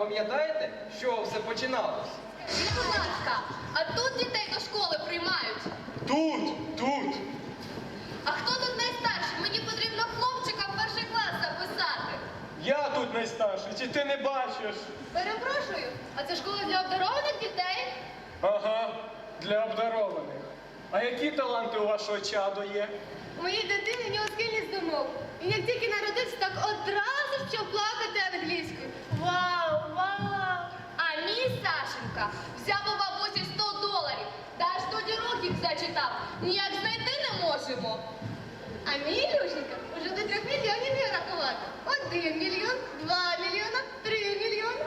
пам'ятаєте, з чого все починалося? Будь ласка, а тут дітей до школи приймають. Тут, тут. А хто тут найстарший? Мені потрібно хлопчика в перший клас записати. Я тут найстарший, чи ти не бачиш? Перепрошую, а це школа для обдарованих дітей? Ага, для обдарованих. А які таланти у вашого чаду є? У моєї дитини в нього схильність до мов. Він як тільки народився, так одразу почав плакати англійською. Вау! А взяв у бабусі 100 доларів. Та аж тоді років зачитав. Ніяк знайти не можемо. А мій Люшенька вже до трьох мільйонів не рахувати. Один мільйон, два мільйона, три мільйони.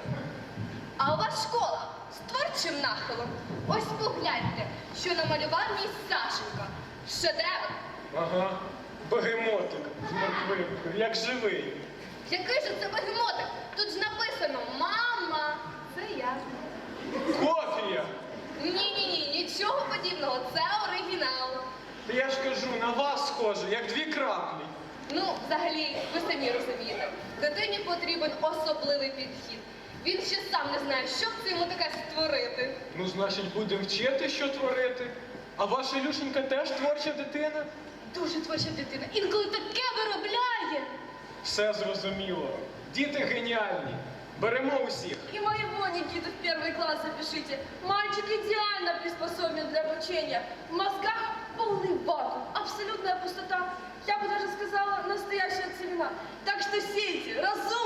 А у вас школа з творчим нахилом. Ось погляньте, що намалював мій Сашенька. Шедевр. Ага, бегемотик з морквинкою, як живий. Який же це бегемотик? Тут ж написано Та я ж кажу, на вас схоже, як дві краплі. Ну, взагалі, ви самі розумієте, дитині потрібен особливий підхід. Він ще сам не знає, що це йому таке створити. Ну, значить, будемо вчити, що творити. А ваша Люшенька теж творча дитина? Дуже творча дитина. Інколи таке виробляє. Все зрозуміло. Діти геніальні. Беремо усіх. И моего Никиту в первый класс запишите. Мальчик идеально приспособлен для обучения. В сказала, настоящая целина. Так что сейте, разумное,